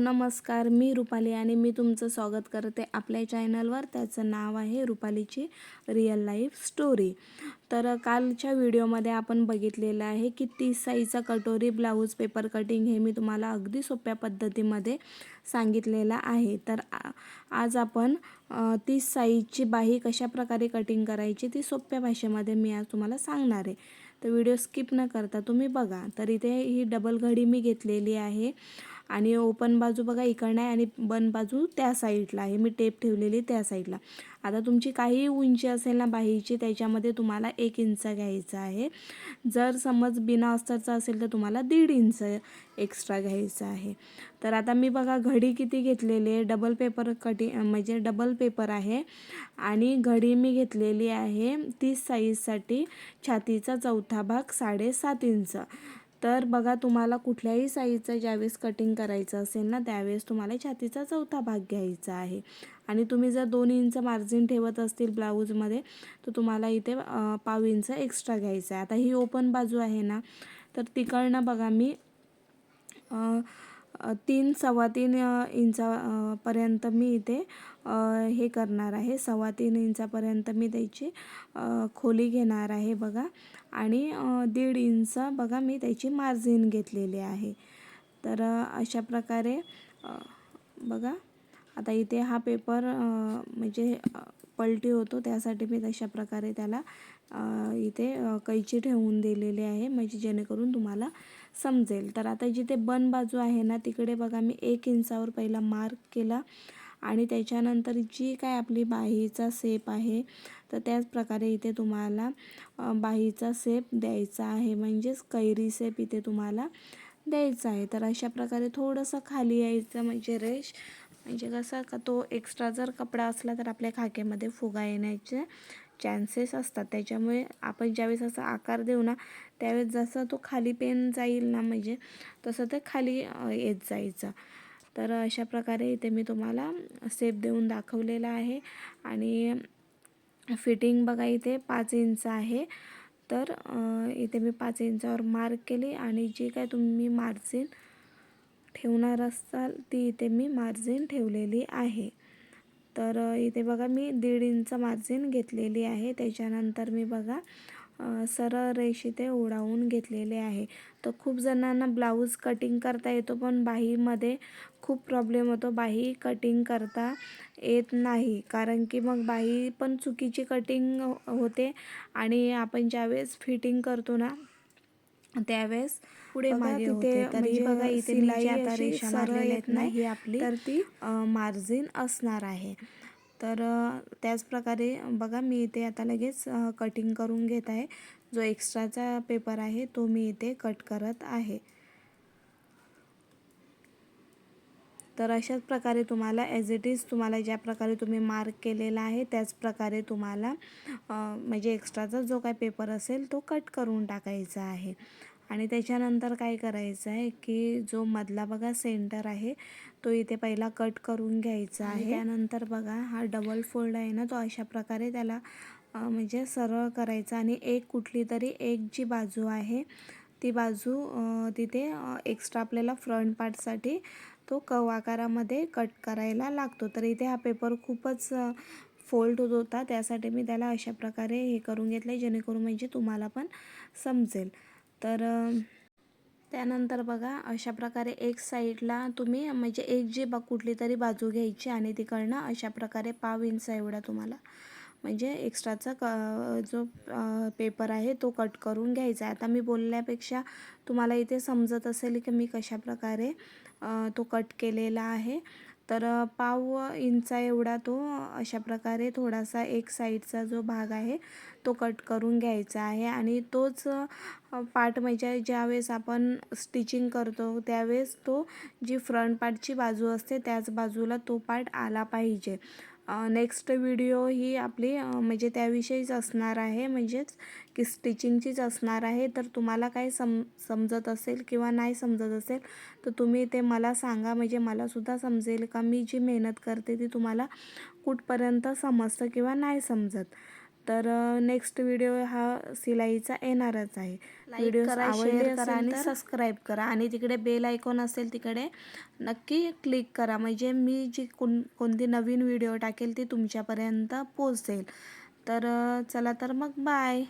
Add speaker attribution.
Speaker 1: नमस्कार मी रुपाली आणि मी तुमचं स्वागत करते आपल्या चॅनलवर. त्याचं नाव आहे रुपालीची रिअल लाईफ स्टोरी तर कालच्या व्हिडिओमध्ये आपण बघितलेलं आहे की तीस साईजचा कटोरी ब्लाऊज पेपर कटिंग हे मी तुम्हाला अगदी सोप्या पद्धतीमध्ये सांगितलेलं आहे. तर आ- आज आपण तीस साईजची बाही कशा प्रकारे कटिंग करायची ती सोप्या भाषेमध्ये मी आज तुम्हाला सांगणार आहे. तर व्हिडिओ स्किप न करता तुम्ही बघा. तर इथे ही डबल घडी मी घेतलेली आहे. आणि ओपन बाजू बघा इकडनं आहे आणि बन बाजू त्या साईडला आहे. मी टेप ठेवलेली त्या साईडला आता तुमची काही उंची असेल ना बाहीची त्याच्यामध्ये तुम्हाला एक इंच घ्यायचं आहे. जर समज बिना अस्तरचा असेल तर तुम्हाला दीड इंच एक्स्ट्रा घ्यायचं आहे. तर आता मी बघा घडी किती घेतलेली आहे. डबल पेपर कटिंग म्हणजे डबल पेपर आहे. आणि घडी मी घेतलेली आहे तीस साईजसाठी छातीचा चौथा भाग साडेसात इंच तर बघा तुम्हाला कुठल्याही साईजचं ज्यावेळेस कटिंग करायचं असेल ना त्यावेळेस तुम्हाला छातीचा चौथा भाग घ्यायचा आहे. आणि तुम्ही जर दोन इंच मार्जिन ठेवत असतील ब्लाऊजमध्ये तर तुम्हाला इथे पाव इंच एक्स्ट्रा घ्यायचं आहे. आता ही ओपन बाजू आहे ना तर तिकडनं बघा मी तीन सव्वा तीन इंचापर्यंत इंचा पर्यंत मी इथे हे करणार आहे. सव्वा तीन इंचापर्यंत मी त्याची खोली घेणार आहे बघा. आणि दीड इंच बघा मी त्याची मार्जिन घेतलेली आहे. तर अशा प्रकारे बघा. आता इथे हा पेपर म्हणजे पलटी होतो त्यासाठी मी तशा प्रकारे त्याला इथे कैची ठेवून दिलेली आहे. म्हणजे जेणेकरून तुम्हाला समजेल. तर आता जिथे बन बाजू आहे ना तिकडे बघा मी एक इंचावर पहिला मार्क केला. आणि त्याच्यानंतर जी काय आपली बाहीचा सेप आहे तर त्याच प्रकारे इथे तुम्हाला बाहीचा सेप द्यायचा आहे. म्हणजेच कैरी सेप इथे तुम्हाला द्यायचा आहे. तर अशा प्रकारे थोडंसं खाली यायचं म्हणजे रेश म्हणजे कसं का तो एक्स्ट्रा जर कपडा असला तर आपल्या खाक्यामध्ये फुगा येण्याचे चान्सेस असतात. त्याच्यामुळे आपण ज्यावेळेस असा आकार देऊ ना त्यावेळेस जसं तो खाली पेन जाईल ना म्हणजे तसं ते खाली येत जायचं. तर अशा प्रकारे इथे मी तुम्हाला सेप देऊन दाखवलेला आहे. आणि फिटिंग बघा इथे पाच इंच आहे. तर इथे मी पाच इंचावर मार्क केली आणि जी काय तुम्ही मार्जिन ठेवणार असाल ती इथे मी मार्जिन ठेवलेली आहे. तर इथे बघा मी दीड इंच मार्जिन घेतलेली आहे. त्याच्यानंतर मी बघा सरळ रेष इथे ओढावून घेतलेले आहे. तर खूप जणांना ब्लाऊज कटिंग करता येतो पण बाहीमध्ये खूप प्रॉब्लेम होतो. बाही कटिंग करता येत नाही. कारण की मग बाही पण चुकीची कटिंग हो-, होते. आणि आपण ज्यावेळेस फिटिंग करतो ना त्यावेळेस पुढे मागे होते. तर
Speaker 2: म्हणजे
Speaker 1: बघा इथे
Speaker 2: सिलाई
Speaker 1: आता रेषा मारलेल्या
Speaker 2: येत नाही.
Speaker 1: ही आपली
Speaker 2: तर ती
Speaker 1: मार्जिन असणार आहे. तर अ, त्याच प्रकारे बघा मी इथे आता लगेच कटिंग करून घेत आहे. जो एक्स्ट्राचा पेपर आहे तो मी इथे कट करत आहे. तर अशाच प्रकारे तुम्हाला ॲज इट इज तुम्हाला ज्या प्रकारे तुम्ही मार्क केलेला आहे त्याच प्रकारे तुम्हाला म्हणजे एक्स्ट्राचा जो काय पेपर असेल तो कट करून टाकायचा आहे. आणि त्याच्यानंतर काय करायचं आहे की जो मधला बघा सेंटर आहे तो इथे पहिला कट करून घ्यायचा आहे. त्यानंतर बघा हा डबल फोल्ड आहे ना तो अशा प्रकारे त्याला म्हणजे सरळ करायचा. आणि एक कुठली तरी एक जी बाजू आहे ती बाजू तिथे एक्स्ट्रा आपल्याला फ्रंट पार्टसाठी तो कव आकारामध्ये कट करायला लागतो. तर इथे हा पेपर खूपच फोल्ड होत होता. त्यासाठी मी त्याला अशा प्रकारे हे करून घेतलं आहे जेणेकरून म्हणजे तुम्हाला पण समजेल. तर त्यानंतर बघा अशा प्रकारे एक साईडला तुम्ही म्हणजे एक जी बा कुठली तरी बाजू घ्यायची आणि तिकडनं अशा प्रकारे पाव इंच एवढा तुम्हाला. म्हणजे एक्स्ट्राचा क जो पेपर आहे तो कट करून घ्यायचा आहे. आता मी बोलल्यापेक्षा तुम्हाला इथे समजत असेल की मी कशा प्रकारे तो कट केलेला आहे. तर पाव इंचा एवढा तो अशा प्रकारे थोडासा एक साईडचा जो भाग आहे तो कट करून घ्यायचा आहे. आणि तोच पार्ट म्हणजे ज्यावेळेस आपण स्टिचिंग करतो त्यावेळेस तो जी फ्रंट पार्टची बाजू असते त्याच बाजूला तो पार्ट आला पाहिजे. नेक्स्ट व्हिडिओ ही आपली म्हणजे त्याविषयीच असणार आहे. म्हणजेच की स्टिचिंगचीच असणार आहे. तर तुम्हाला काय सम समजत असेल किंवा नाही समजत असेल तर तुम्ही ते मला सांगा. म्हणजे मलासुद्धा समजेल का? मी जी मेहनत करते ती तुम्हाला कुठपर्यंत समजतं किंवा नाही समजत. तर नेक्स्ट व्हिडिओ हा सिलाईचा येणारच आहे. व्हिडिओ आवडले करा आणि सबस्क्राईब करा. आणि तिकडे बेल आयकॉन असेल तिकडे नक्की क्लिक करा. म्हणजे मी जी कोण कोणती नवीन व्हिडिओ टाकेल ती तुमच्यापर्यंत पोचेल तर चला तर मग बाय